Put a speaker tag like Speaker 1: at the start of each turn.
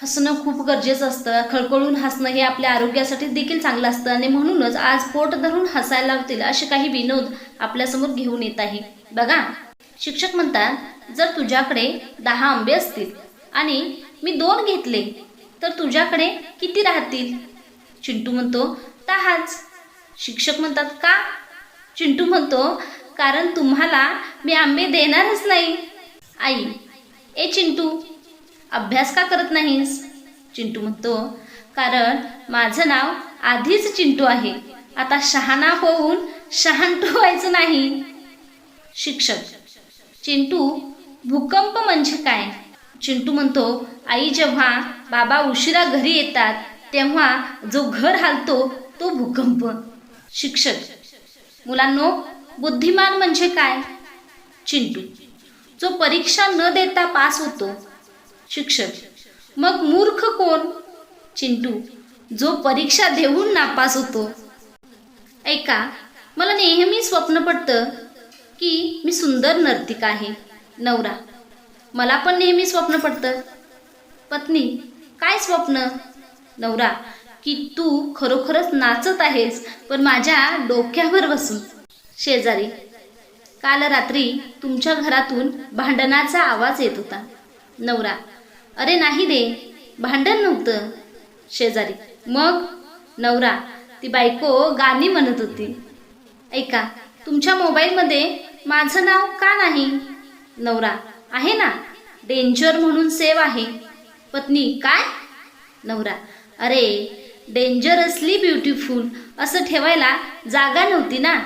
Speaker 1: हसणं खूप गरजेचं असतं. खळखळून हसणं हे आपल्या आरोग्यासाठी देखील चांगलं असतं आणि म्हणूनच आज पोट धरून हसायला होतील असे काही विनोद आपल्यासमोर घेऊन येत आहे. बघा शिक्षक म्हणतात जर तुझ्याकडे दहा आंबे असतील आणि मी दोन घेतले तर तुझ्याकडे किती राहतील? चिंटू म्हणतो दहाच. शिक्षक म्हणतात का? चिंटू म्हणतो कारण तुम्हाला मी आंबे देणारच नाही. आई ए चिंटू अभ्यास का करत नाहीस? चिंटू म्हणतो कारण माझं नाव आधीच चिंटू आहे. आता शहाणा होऊन शहाणटू व्हायचं नाही. शिक्षक चिंटू भूकंप म्हणजे काय? चिंटू म्हणतो आई जेव्हा बाबा उशिरा घरी येतात तेव्हा जो घर हालतो तो भूकंप. शिक्षक मुलांनो बुद्धिमान म्हणजे काय? चिंटू जो परीक्षा न देता पास होतो शिक्षक. मग मूर्ख कोण? चिंटू जो परीक्षा देऊन नापास होतो. ऐका मला नेहमी स्वप्न पडतं की मी सुंदर नर्तिका आहे नवरा. मला पण नेहमी स्वप्न पडतं. पत्नी काय स्वप्न? नवरा की तू खरोखरच नाचत आहेस पण माझ्या डोक्यावर बसून शेजारी काल रात्री तुमच्या घरातून भांडणाचा आवाज येत होता. नवरा अरे नाही रे भांडण नव्हतं शेजारी. मग? नवरा ती बायको गाणी म्हणत होती. ऐका तुमच्या मोबाईलमध्ये माझं नाव का नाही? नवरा आहे ना? डेंजर म्हणून सेव आहे. पत्नी काय? नवरा अरे डेंजरसली ब्युटिफुल असं ठेवायला जागा नव्हती ना?